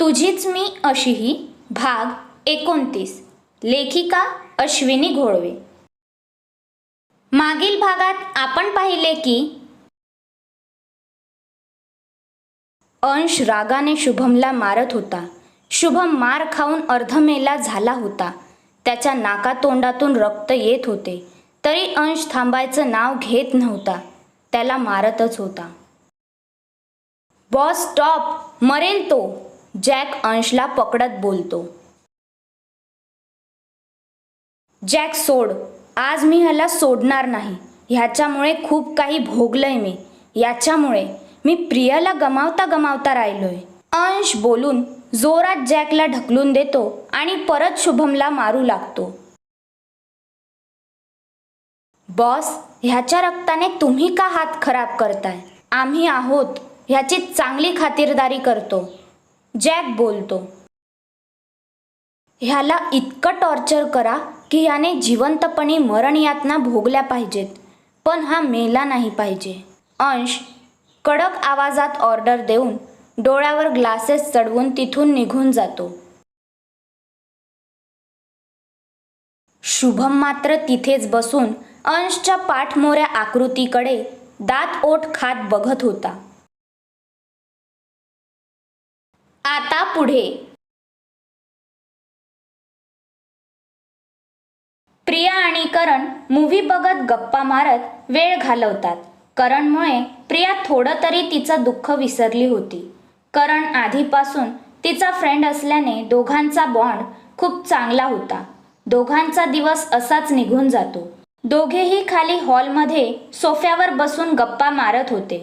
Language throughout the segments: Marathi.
तुझीच मी अशीही भाग एकोणतीस. लेखिका अश्विनी घोळवे मागील भागात आपण पाहिले की अंश रागाने शुभमला मारत होता. शुभम मार खाऊन अर्धमेला झाला होता. त्याच्या नाकातोंडातून रक्त येत होते. तरी अंश थांबायचं नाव घेत नव्हता. त्याला मारतच होता. Boss stop! मरेल तो! जॅक अंशला पकडत बोलतो. जॅक सोड आज मी ह्याला सोडणार नाही. ह्याच्यामुळे खूप काही भोगलंय मी. याच्यामुळे मी प्रियाला गमावता गमावता राहिलोय. अंश बोलून जोरात जॅकला ढकलून देतो आणि परत शुभमला मारू लागतो. बॉस ह्याच्या रक्ताने तुम्ही का हात खराब करताय? आम्ही आहोत ह्याची चांगली खातिरदारी करतो. जॅक बोलतो ह्याला इतकं टॉर्चर करा की ह्याने जिवंतपणी मरण यातना भोगल्या पाहिजेत पण हा मेला नाही पाहिजे. अंश कडक आवाजात ऑर्डर देऊन डोळ्यावर ग्लासेस चढवून तिथून निघून जातो. शुभम मात्र तिथेच बसून अंशच्या पाठमोऱ्या आकृतीकडे दात ओठ खात बघत होता. आता पुढे. प्रिया आणि करण मूव्ही बघत गप्पा मारत वेळ घालवतात. करणमुळे प्रिया थोडं तरी तिचं दुःख विसरली होती. करण आधीपासून तिचा फ्रेंड असल्याने दोघांचा बॉन्ड खूप चांगला होता. दोघांचा दिवस असाच निघून जातो. दोघेही खाली हॉलमध्ये सोफ्यावर बसून गप्पा मारत होते.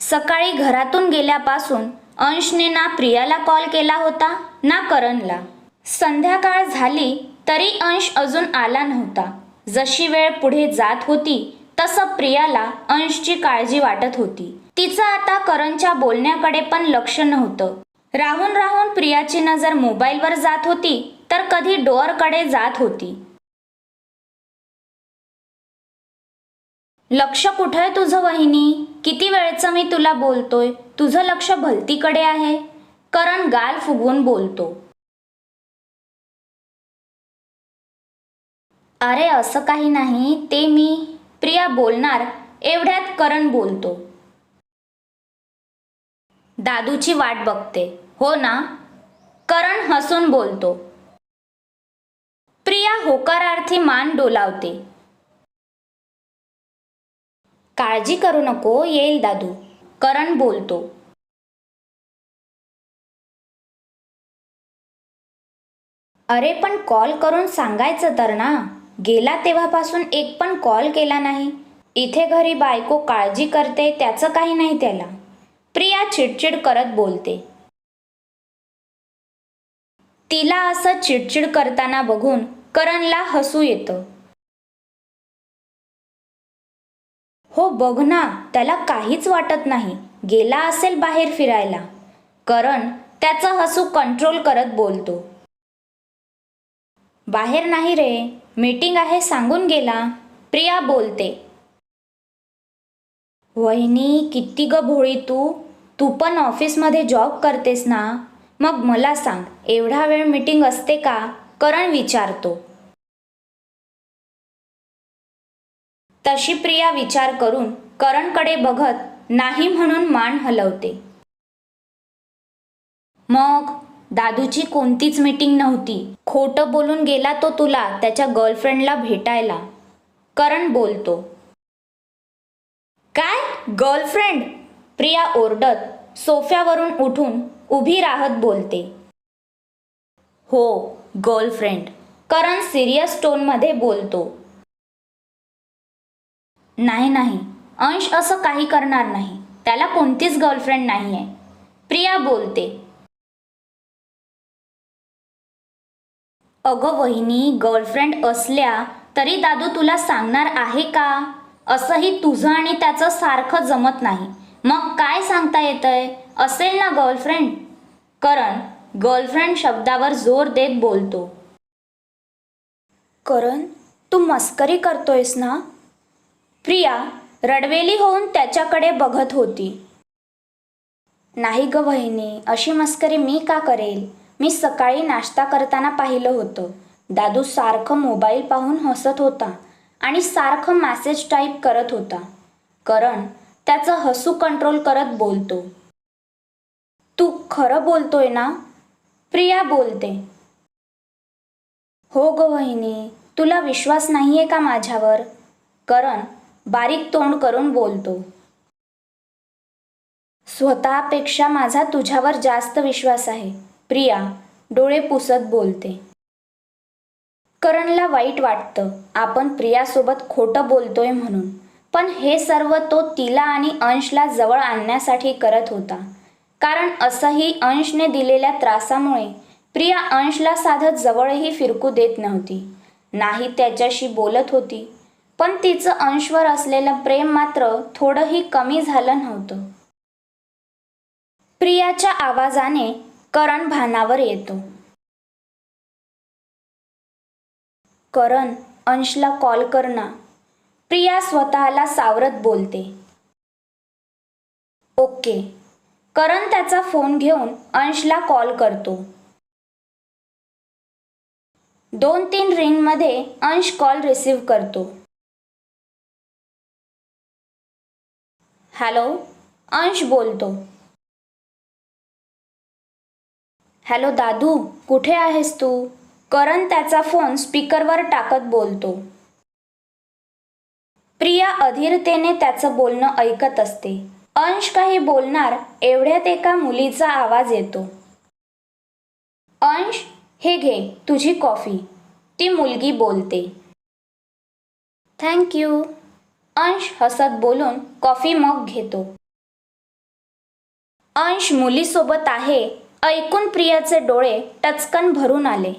सकाळी घरातून गेल्यापासून अंशने ना प्रियाला कॉल केला होता ना करणला. संध्याकाळ झाली तरी अंश अजून आला नव्हता. जशी वेळ पुढे जात होती तसं प्रियाला अंशची काळजी वाटत होती. तिचं आता करणच्या बोलण्याकडे पण लक्ष नव्हतं. राहून राहून प्रियाची नजर मोबाईलवर जात होती तर कधी डोअरकडे जात होती. लक्ष कुठं आहे तुझं वहिनी? किती वेळचं मी तुला बोलतोय? तुझं लक्ष भलतीकडे आहे. करण गाल फुगवून बोलतो. अरे असं काही नाही. ते मी प्रिया बोलणार एवढ्यात करण बोलतो. दादूची वाट बघते. हो ना? करण हसून बोलतो. प्रिया होकारार्थी मान डोलावते. काळजी करू नको येईल दादू. करण बोलतो. अरे पण कॉल करून सांगायचं तर ना. गेला तेव्हापासून एक पण कॉल केला नाही. इथे घरी बायको काळजी करते त्याचं काही नाही त्याला. प्रिया चिडचिड करत बोलते. तिला असं चिडचिड करताना बघून करणला हसू येतं. हो बघ ना त्याला काहीच वाटत नाही. गेला असेल बाहेर फिरायला. करण त्याचं हसू कंट्रोल करत बोलतो. बाहेर नाही रे मीटिंग आहे सांगून गेला. प्रिया बोलते. वहिनी किती ग भोळी तू. तू पण ऑफिसमध्ये जॉब करतेस ना. मग मला सांग एवढा वेळ मीटिंग असते का? करण विचारतो. तशी प्रिया विचार करून करणकडे बघत नाही म्हणून मान हलवते. मग दादूची कोणतीच मीटिंग नव्हती. खोटं बोलून गेला तो तुला त्याच्या गर्लफ्रेंडला भेटायला. करण बोलतो काय? गर्लफ्रेंड प्रिया ओरडत सोफ्यावरून उठून उभी राहत बोलते. हो गर्लफ्रेंड करण सिरियस टोनमध्ये बोलतो नाही नाही. अंश असं काही करणार नाही. त्याला कोणतीच गर्लफ्रेंड नाही आहे प्रिया बोलते. अगं वहिनी गर्लफ्रेंड असल्या तरी दादू तुला सांगणार आहे का? असंही तुझं आणि त्याचं सारखं जमत नाही. मग काय सांगता येतंय? असेल ना गर्लफ्रेंड करण गर्लफ्रेंड शब्दावर जोर देत बोलतो. करण तू मस्करी करतोयस ना? प्रिया रडवेली होऊन त्याच्याकडे बघत होती. नाही ग वहिनी अशी मस्करी मी का करेल? मी सकाळी नाश्ता करताना पाहिलं होतं. दादू सारखं मोबाईल पाहून हसत होता आणि सारखं मॅसेज टाईप करत होता. करण त्याचं हसू कंट्रोल करत बोलतो. तू खरं बोलतोय ना? प्रिया बोलते. हो ग वहिनी तुला विश्वास नाहीये का माझ्यावर? करण बारीक तोंड करून बोलतो. स्वतःपेक्षा माझा तुझ्यावर जास्त विश्वास आहे. प्रिया डोळे पुसत बोलते. करणला वाईट वाटतं. आपण प्रियासोबत खोटं बोलतोय म्हणून. पण हे सर्व तो तिला आणि अंशला जवळ आणण्यासाठी करत होता. कारण असंही अंशने दिलेल्या त्रासामुळे प्रिया अंशला साधत जवळही फिरकू देत नव्हती. नाही त्याच्याशी बोलत होती. पण तिचं अंशवर असलेलं प्रेम मात्र थोडंही कमी झालं नव्हतं. प्रियाच्या आवाजाने करण भानावर येतो. करण अंशला कॉल करना प्रिया स्वतःला सावरत बोलते. ओके. करण त्याचा फोन घेऊन अंशला कॉल करतो. दोन तीन रिंगमध्ये अंश कॉल रिसीव करतो. हॅलो अंश बोलतो. हॅलो दादू कुठे आहेस तू? करण त्याचा फोन स्पीकरवर टाकत बोलतो. प्रिया अधीरतेने त्याचं बोलणं ऐकत असते. अंश काही बोलणार एवढ्यात एका मुलीचा आवाज येतो. अंश हे घे तुझी कॉफी. ती मुलगी बोलते. थँक्यू अंश हसत बोलून कॉफी मग घेतो. अंश मुलीसोबत आहे ऐकून प्रियाचे डोळे टचकन भरून आले.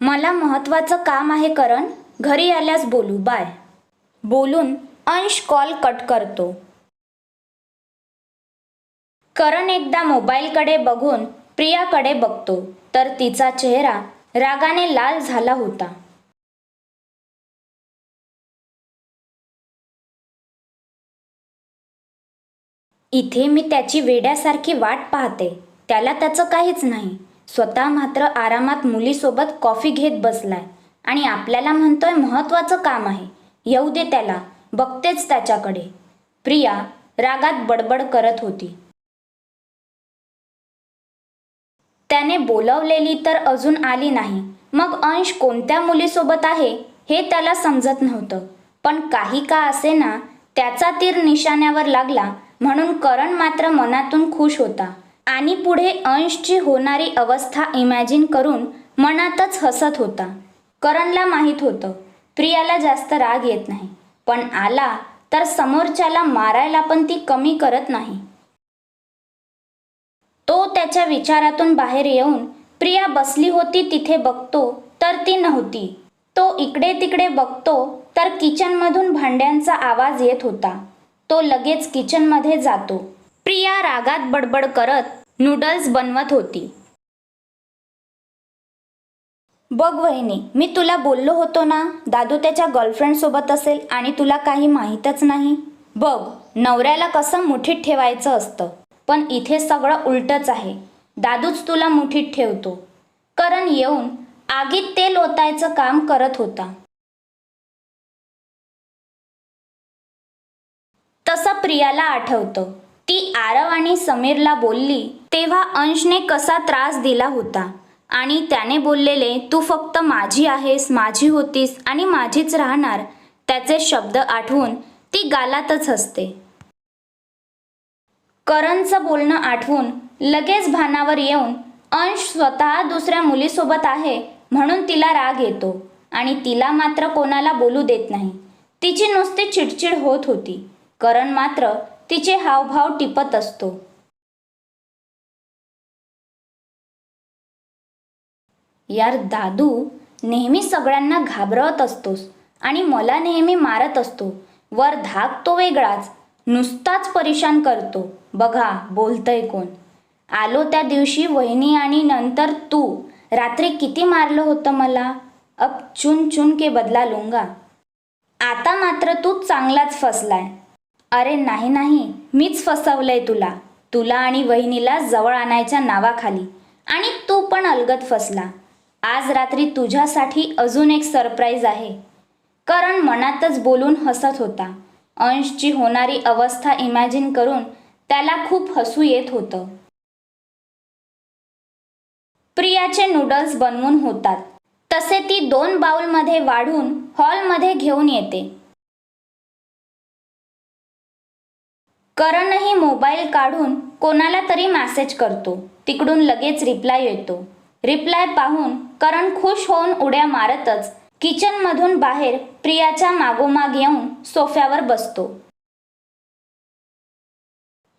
मला महत्वाचं काम आहे करण घरी आल्यास बोलू बाय. बोलून अंश कॉल कट करतो. करण एकदा मोबाईलकडे बघून प्रियाकडे बघतो तर तिचा चेहरा रागाने लाल झाला होता. इथे मी त्याची वेड्यासारखी वाट पाहते. त्याला त्याचं काहीच नाही. स्वतः मात्र आरामात मुलीसोबत कॉफी घेत बसलाय. आणि आपल्याला म्हणतोय महत्वाचं काम आहे. येऊ दे त्याला. बघतेच त्याच्याकडे. प्रिया रागात बडबड करत होती. त्याने बोलवलेली तर अजून आली नाही. मग अंश कोणत्या मुलीसोबत आहे हे त्याला समजत नव्हतं. पण काही का असेना त्याचा तीर निशाण्यावर लागला म्हणून करण मात्र मनातून खुश होता. आणि पुढे अंशची होणारी अवस्था इमॅजिन करून मनातच हसत होता. करणला माहीत होतं प्रियाला जास्त राग येत नाही. पण आला तर समोरच्याला मारायला पण ती कमी करत नाही. तो त्याच्या विचारातून बाहेर येऊन प्रिया बसली होती तिथे बघतो तर ती नव्हती. तो इकडे तिकडे बघतो तर किचनमधून भांड्यांचा आवाज येत होता. तो लगेच किचनमध्ये जातो. प्रिया रागात बडबड करत नूडल्स बनवत होती. बघ वहिनी मी तुला बोललो होतो ना दादू त्याच्या गर्लफ्रेंड सोबत असेल आणि तुला काही माहीतच नाही. बघ नवऱ्याला कसं मुठीत ठेवायचं असतं पण इथे सगळं उलटच आहे. दादूच तुला मुठीत ठेवतो. करण येऊन आगीत तेल ओतायचं काम करत होता. तसं प्रियाला आठवतं. ती आरव आणि समीरला बोलली तेव्हा अंशने कसा त्रास दिला होता. आणि त्याने बोललेले तू फक्त माझी आहेस माझी होतीस आणि माझीच राहणार. त्याचे शब्द आठवून ती गालातच हसते. करणचं बोलणं आठवून लगेच भानावर येऊन अंश स्वतः दुसऱ्या मुलीसोबत आहे म्हणून तिला राग येतो. आणि तिला मात्र कोणाला बोलू देत नाही. तिची नुसती चिडचिड होत होती. करण मात्र तिचे हावभाव टिपत असतो. यार दादू नेहमी सगळ्यांना घाबरवत असतोस आणि मला नेहमी मारत असतो. वर धाक तो वेगळाच नुसताच परेशान करतो. बघा बोलतय कोण. आलो त्या दिवशी वहिनी आणि नंतर तू. रात्री किती मारलं होतं मला? अब चुन चुन के बदला लुंगा. आता मात्र तू चांगलाच फसलाय. अरे नाही नाही. मीच फसवलंय तुला. तुला आणि वहिनीला जवळ आणायच्या नावाखाली. आणि तू पण अलगत फसला. आज रात्री तुझ्यासाठी अजून एक सरप्राईज आहे. करण मनातच बोलून हसत होता. अंशची होणारी अवस्था इमॅजिन करून त्याला खूप हसू येत होतं. प्रियाचे नूडल्स बनवून होतात. तसे ती दोन बाउलमध्ये वाढून हॉलमध्ये घेऊन येते. करणही मोबाईल काढून कोणाला तरी मेसेज करतो. तिकडून लगेच रिप्लाय येतो. रिप्लाय पाहून करण खुश होऊन उड्या मारतच किचनमधून बाहेर प्रियाच्या मागोमाग येऊन सोफ्यावर बसतो.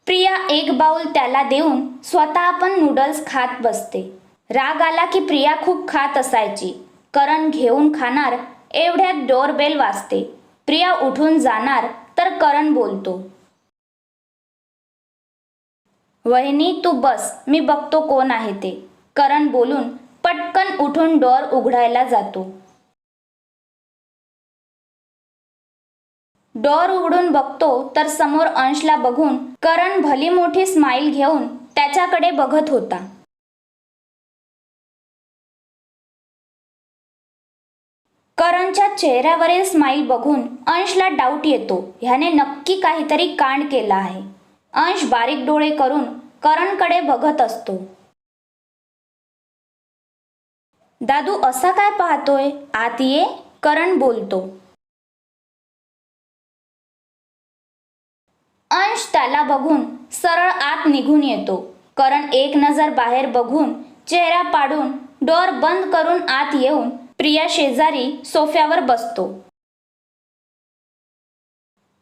प्रिया एक बाऊल त्याला देऊन स्वतः पण नूडल्स खात बसते. राग आला की प्रिया खूप खात असायची. करण घेऊन खाणार एवढ्यात डोरबेल वाजते. प्रिया उठून जाणार तर करण बोलतो. वहिनी तू बस. मी बघतो कोण आहे ते. करण बोलून पटकन उठून डोर उघडायला जातो. डोर उघडून बघतो तर समोर अंशला बघून करण भली मोठी स्माईल घेऊन त्याच्याकडे बघत होता. करणच्या चेहऱ्यावरील स्माईल बघून अंशला डाऊट येतो. ह्याने नक्की काहीतरी कांड केला आहे. अंश बारीक डोळे करून करणकडे बघत असतो. दादू असा काय पाहतोय? आत ये करण बोलतो. अंश त्याला बघून सरळ आत निघून येतो. करण एक नजर बाहेर बघून चेहरा पाडून डोर बंद करून आत येऊन प्रिया शेजारी सोफ्यावर बसतो.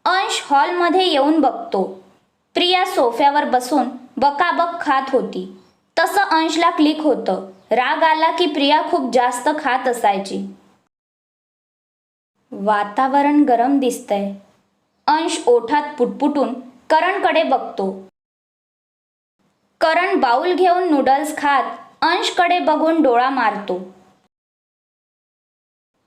अंश हॉलमध्ये येऊन बघतो. प्रिया सोफ्यावर बसून बकाबक खात होती. तसं अंशला क्लिक होतं. राग आला की प्रिया खूप जास्त खात असायची. वातावरण गरम दिसतंय. अंश ओठात पुटपुटून करणकडे बघतो. करण बाऊल घेऊन नूडल्स खात अंशकडे बघून डोळा मारतो.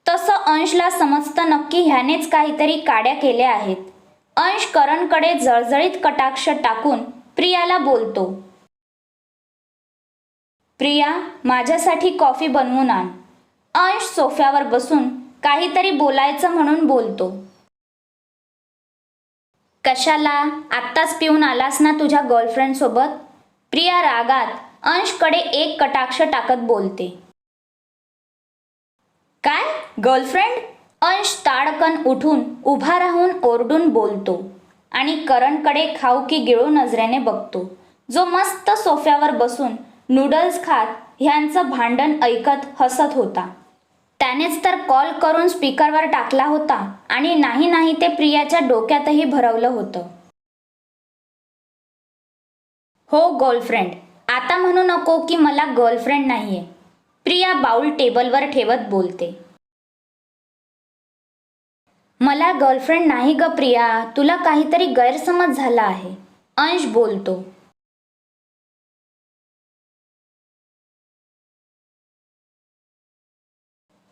तसं अंशला समजतं नक्की ह्यानेच काहीतरी काड्या केल्या आहेत. अंश करणकडे जळजळीत कटाक्ष टाकून प्रियाला बोलतो प्रिया माझ्यासाठी कॉफी बनवून आण. अंश सोफ्यावर बसून काहीतरी बोलायचं म्हणून बोलतो कशाला? आत्ताच पिऊन आलास ना तुझ्या गर्लफ्रेंड सोबत? प्रिया रागात अंशकडे एक कटाक्ष टाकत बोलते काय? गर्लफ्रेंड अंश ताडकन उठून उभा राहून ओरडून बोलतो आणि करणकडे खाऊ की गिळू नजरेने बघतो. जो मस्त सोफ्यावर बसून नूडल्स खात ह्यांचं भांडण ऐकत हसत होता. त्यानेच तर कॉल करून स्पीकरवर टाकला होता आणि नाही नाही ते प्रियाच्या डोक्यातही भरवलं होतं. हो गर्लफ्रेंड. आता म्हणू नको की मला गर्लफ्रेंड नाहीये. प्रिया बाउल टेबलवर ठेवत बोलते. मला गर्लफ्रेंड नाही ग प्रिया. तुला काहीतरी गैरसमज झाला आहे. अंश बोलतो.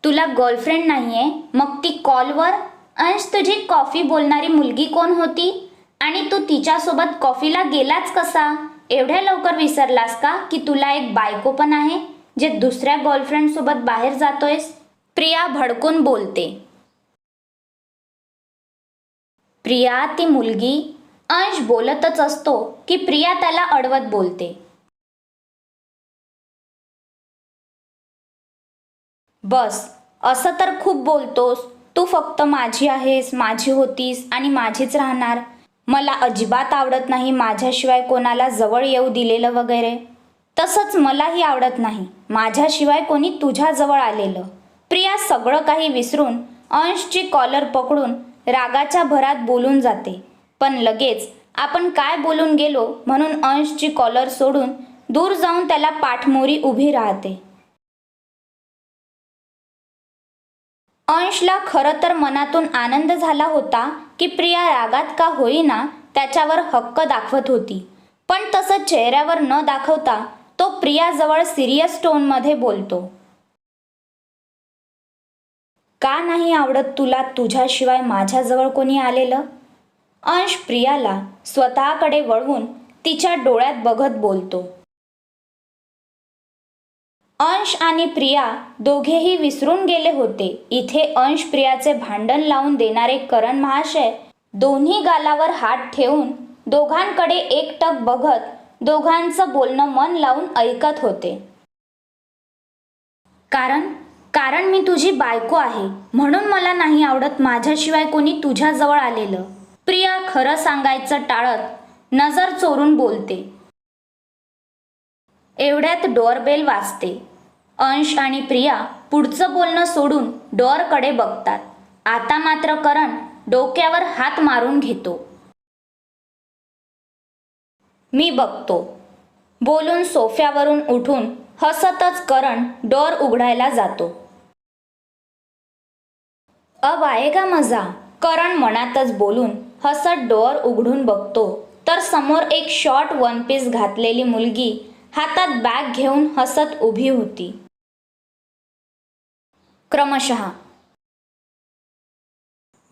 तुला गर्लफ्रेंड नाहीये? मग ती कॉलवर अंश तुझी कॉफी बोलणारी मुलगी कोण होती? आणि तू तिच्यासोबत कॉफीला गेलाच कसा? एवढ्या लवकर विसरलास का की तुला एक बायको पण आहे जे दुसऱ्या गर्लफ्रेंड सोबत बाहेर जातोयस? प्रिया भडकून बोलते. प्रिया ती मुलगी अंश बोलतच असतो की प्रिया त्याला अडवत बोलते. बस असं तर खूप बोलतोस. तू फक्त माझी आहेस माझी होतीस आणि माझीच राहणार. मला अजिबात आवडत नाही माझ्याशिवाय कोणाला जवळ येऊ दिलेलं वगैरे. तसंच मलाही आवडत नाही. माझ्याशिवाय कोणी तुझ्याजवळ आलेलं. प्रिया सगळं काही विसरून अंशची कॉलर पकडून रागाच्या भरात बोलून जाते. पण लगेच आपण काय बोलून गेलो म्हणून अंशची कॉलर सोडून दूर जाऊन त्याला पाठमोरी उभी राहते. अंशला खरं तर मनातून आनंद झाला होता की प्रिया रागात का होईना त्याच्यावर हक्क दाखवत होती. पण तसं चेहऱ्यावर न दाखवता तो प्रियाजवळ सिरियस टोनमध्ये बोलतो. का नाही आवडत तुला तुझ्याशिवाय माझ्याजवळ कोणी आलेलं? अंश प्रियाला स्वतःकडे वळवून तिच्या डोळ्यात बघत बोलतो. अंश आणि प्रिया दोघेही विसरून गेले होते. इथे अंश प्रियाचे भांडण लावून देणारे करण महाशय दोन्ही गालावर हात ठेवून दोघांकडे एकटक बघत दोघांचं बोलणं मन लावून ऐकत होते. कारण कारण मी तुझी बायको आहे. म्हणून मला नाही आवडत माझ्याशिवाय कोणी तुझ्याजवळ आलेलं. प्रिया खरं सांगायचं टाळत नजर चोरून बोलते. एवढ्यात डोअरबेल वाजते. अंश आणि प्रिया पुढचं बोलणं सोडून डोअरकडे बघतात. आता मात्र करण डोक्यावर हात मारून घेतो. मी बघतो. बोलून सोफ्यावरून उठून हसतच करण डोअर उघडायला जातो. अब आएगा मजा? करण मनातच बोलून हसत डोअर उघडून बघतो. तर समोर एक शॉर्ट वन पीस घातलेली मुलगी हातात बॅग घेऊन हसत उभी होती. क्रमशः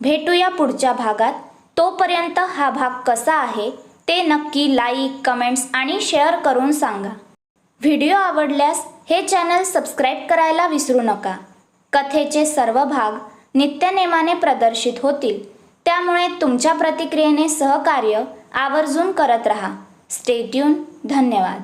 भेटूया पुढच्या भागात. तोपर्यंत हा भाग कसा आहे ते नक्की लाईक कमेंट्स आणि शेअर करून सांगा. व्हिडिओ आवडल्यास हे चॅनल सबस्क्राईब करायला विसरू नका. कथेचे सर्व भाग नित्यनेमाने प्रदर्शित होतील. त्यामुळे तुमच्या प्रतिक्रियेने सहकार्य आवर्जून करत रहा. स्टेट्यून धन्यवाद.